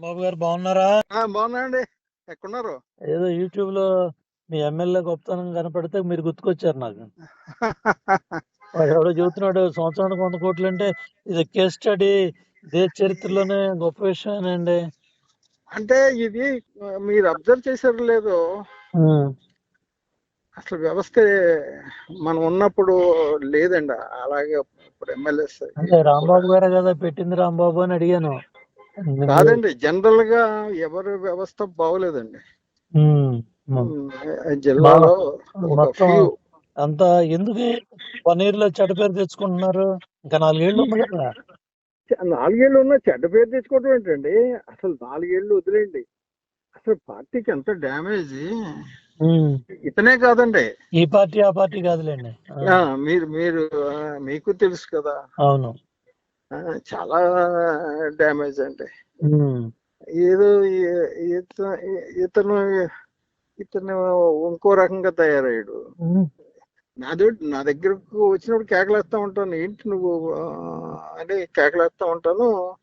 బాబు గారు బాగున్నారా? ఆ, బాగున్నాయండి ఎక్కడున్నారు? ఏదో యూట్యూబ్లో మీ ఎమ్మెల్యే గొప్పతనం కనపడితే మీరు గుర్తుకొచ్చారు నాకు. వాడు ఎవడో చెబుతున్నాడు సంవత్సరానికి వంద కోట్లు అంటే ఇది కేస్ స్టడీ దేశ చరిత్రలోనే గొప్ప విషయమేనండి. అంటే ఇది మీరు అబ్జర్వ్ చేశారు లేదో అసలు వ్యవస్థ మనం ఉన్నప్పుడు లేదండి. అలాగే ఇప్పుడు ఎమ్మెల్యేస్ అంటే రాంబాబు గారే కదా పెట్టింది రాంబాబు అని అడిగాను. కాదండి జనరల్గా ఎవరి వ్యవస్థ బాగోలేదండి. జిల్లాలో అంత ఎందుకు వన్ ఇయర్లో చెడ్డ పేరు తెచ్చుకుంటున్నారు? ఇంకా నాలుగేళ్ళు ఉంది కదా. నాలుగేళ్ళు ఉన్న చెడ్డ పేరు తెచ్చుకోవడం ఏంటండి? అసలు నాలుగేళ్ళు వదిలేండి అసలు పార్టీకి ఎంత డ్యామేజ్. ఇతనే కాదండి. ఈ పార్టీ ఆ పార్టీ కాదులేండి. మీరు మీరు మీకు తెలుసు కదా. అవును. చాలా డ్యామేజ్ అండి. ఏదో ఇతను ఇతను ఇంకో రకంగా తయారయ్యాడు. ఉమ్. నా దగ్గర నా దగ్గరకు వచ్చినప్పుడు కేకలేస్తా ఉంటాను. ఏంటి నువ్వు అని కేకలేస్తా ఉంటాను.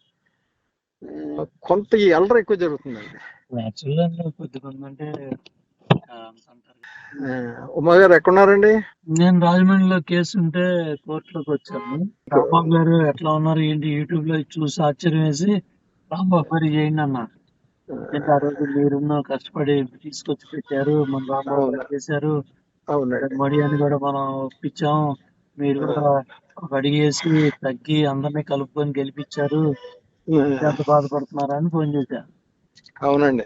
కొంత అల్లరి ఎక్కువ జరుగుతుందండి. అంటే ఉమా గారు ఎక్కడున్నారండి? నేను రాజమండ్రిలో కేసు ఉంటే కోర్టులోకి వచ్చాను. రాంబాబు గారు ఎట్లా ఉన్నారు ఏంటి యూట్యూబ్లో చూసి ఆశ్చర్యం వేసి రాంబాబు గారు చేయండి అన్న అంటే ఆ రోజు మీరున్న కష్టపడి తీసుకొచ్చి పెట్టారు మన రాంబాబు గారు చేశారు. అవునండి. మడి అని కూడా మనం ఒప్పించాం. మీరు కూడా ఒక అడిగేసి తగ్గి అందరినీ కలుపుకొని గెలిపించారు. ఎంత బాధపడుతున్నారా అని ఫోన్ చేశా అవునండి.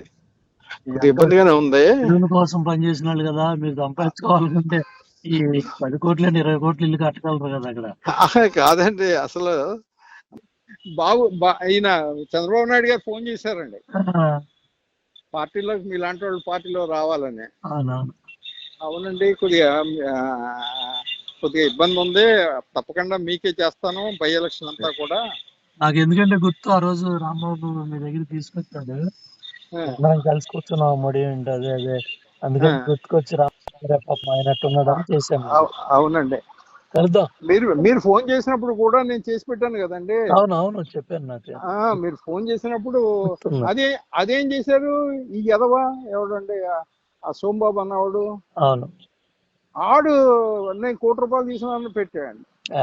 ఇబ్బందిగానే ఉంది. పిల్లల కోసం పనిచేసిన వాళ్ళు కదా మీరు సంపాదించుకోవాలనుకుంటే ఈ పది కోట్లు ఇరవై కోట్లు ఇల్లు కట్టగలరు కదా అక్కడ. కాదండి అసలు బాబు ఈయన చంద్రబాబు నాయుడు గారు ఫోన్ చేశారండి. పార్టీలో మీలాంటి వాళ్ళు పార్టీలో రావాలని. అవునండి కొద్దిగా కొద్దిగా ఇబ్బంది ఉంది. తప్పకుండా మీకే చేస్తాను బై ఎలక్షన్ అంతా కూడా. నాకు ఎందుకంటే గుర్తు ఆ రోజు రాంబాబు మీ దగ్గర తీసుకొచ్చాడు. మనం కలిసి కూర్చున్నాం మడి ఏంటి అదే అదే. అందుకని ఆ. గుర్తుకొచ్చి అయినట్టున్నాడు అని చేశాను అవు- అవునండి. కలుద్దాం. మీరు మీరు ఫోన్ చేసినప్పుడు కూడా నేను చేసి పెట్టాను కదండి. అవును అవును చెప్పాను నాకు. ఆ, మీరు ఫోన్ చేసినప్పుడు. అదే అదేం చేశారు? ఈ ఎదవా ఎవడండి? ఆ- ఆ సోంబాబు అన్నవాడు? అవును. ఆడు నేను కోటి రూపాయలు తీసుకున్నాను పెట్టాడు.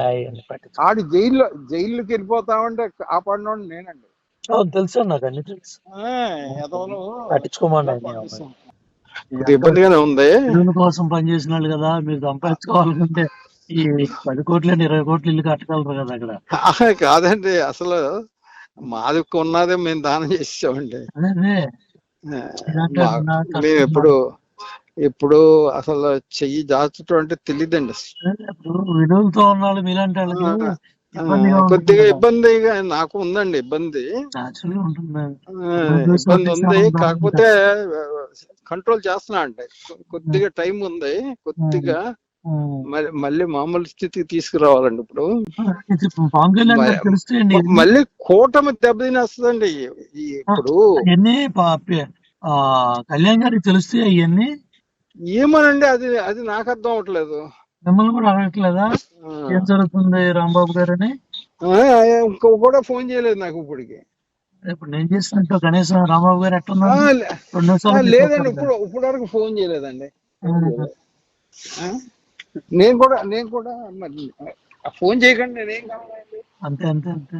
ఆడు జైల్లో జైల్లోకి వెళ్ళిపోతామంటే కాపాడినోడు నేనండి. అవును తెలుసు నాకు అన్ని తెలుసు. పట్టించుకోమండి ఇబ్బందిగానే ఉంది. పిల్లల కోసం పనిచేసిన వాళ్ళు కదా మీరు సంపాదించుకోవాలనుకుంటే ఈ పది కోట్లు ఇరవై కోట్లు ఇల్లు కట్టగలరు కదా అక్కడ. కాదండి అసలు మాది ఉన్నదే మేము దానం చేసామండి మేము ఎప్పుడు ఎప్పుడు అసలు చెయ్యి దాచటం అంటే తెలియదండి అదే ఇప్పుడు విడుదలతో ఉన్న వాళ్ళు మీలాంటి వాళ్ళకి కొద్దిగా కదా. ఇబ్బందిగా నాకు ఉందండి ఇబ్బంది. ఇబ్బంది ఉంది కాకపోతే కంట్రోల్ చేస్తున్నా అండి. కొద్దిగా టైం ఉంది కొద్దిగా. మరి మళ్ళీ మామూలు స్థితికి తీసుకురావాలండి ఇప్పుడు. మళ్ళీ కూటమి దెబ్బతినేస్తుందండి. ఇప్పుడు కళ్యాణ్ గారికి తెలుస్తాయి అవన్నీ ఏమోనండి అది అది నాకు అర్థం అవట్లేదు మిమ్మల్ని కూడా అడగట్లేదా? ఏం జరుగుతుంది రాంబాబు గారు అని కూడా ఫోన్ చేయలేదు నాకు ఇప్పటికి. ఇప్పుడు నేను చేసినట్టు కనీసం రాంబాబు గారు నిమిషాలు లేదండి ఇప్పుడు ఇప్పుడు వరకు ఫోన్ చేయలేదండి? నేను కూడా నేను కూడా మరి ఫోన్ చేయకండి నేనేం కావాలండి? అంతే అంతే అంతే.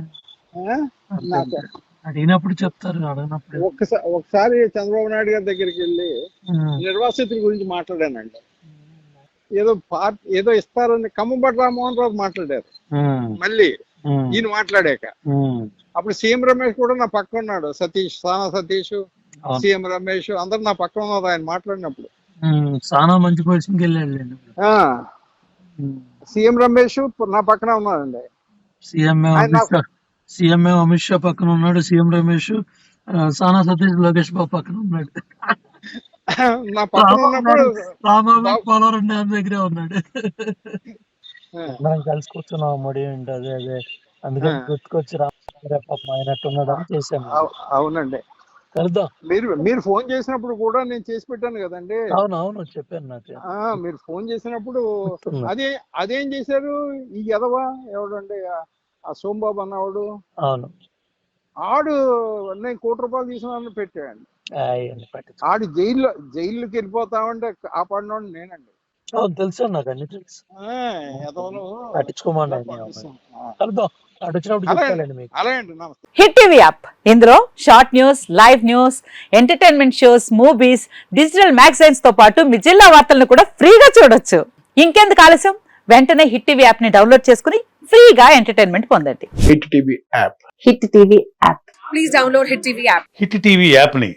అడిగినప్పుడు చెప్తారు అడిగినప్పుడు. ఒకసారి చంద్రబాబు నాయుడు గారి దగ్గరికి వెళ్ళి. నిర్వాసితుల గురించి మాట్లాడానండి. ఏదో పార్టీ ఏదో ఇస్తారని కమ్మబడి రామ్మోహన్ రావు మాట్లాడారు. మళ్ళీ. ఈయన మాట్లాడాక. అప్పుడు సీఎం రమేష్ కూడా నా పక్క ఉన్నాడు సతీష్ సానా సతీష్. సీఎం రమేష్ అందరు నా పక్కన ఉన్నారు ఆయన మాట్లాడినప్పుడు. చాలా మంచి పొజిషన్కి వెళ్ళాడు సీఎం రమేష్ నా పక్కన ఉన్నాడండి సీఎం ఆయన అమిత్ షా సీఎం అమిత్ షా పక్కన ఉన్నాడు సీఎం రమేష్ సానా సతీష్ లోకేష్ బాబు పక్కన ఉన్నాడు నా పక్కన ఉన్నప్పుడు రామాబాబు బాబు- పోలవరం డ్యామ్ దగ్గరే ఉన్నాడు. ఆ, మనం కలిసి కూర్చున్నాం మడి ఏంటి అదే అదే. అందుకని. గుర్తుకొచ్చి పాపం అయినట్టున్నాడు అని చేశాను అవు- అవునండి. కలుద్దాం. మీరు మీరు ఫోన్ చేసినప్పుడు కూడా నేను చేసి పెట్టాను కదండి. అవును అవును చెప్పాను నాకు ఆ మీరు ఫోన్ చేసినప్పుడు. అదే అదేం చేశారు? ఈ ఎదవా ఎవడండి? ఆ- ఆ సోంబాబు అన్నవాడు? అవును. ఆడు నేను కోటి రూపాయలు తీసుకున్నాను పెట్టాడు. పట్టించు ఆడు జైల్లో జైల్లోకి వెళ్ళిపోతామంటే కాపాడినోడు నేనండి. తెలుసు నాకు అన్ని తెలుసు. కలుద్దాం. Hit TV app. ఇందులో short news live news entertainment shows movies digital మ్యాగజైన్స్తో పాటు మీ జిల్లా వార్తలను కూడా ఫ్రీగా చూడొచ్చు. ఇంకెందుకు ఆలస్యం? వెంటనే హిట్ టీవీ యాప్ని డౌన్లోడ్ చేసుకుని ఫ్రీగా ఎంటర్టైన్మెంట్ పొందండి. Hit TV app. Hit TV app. Please download Hit TV app. Hit TV యాప్ని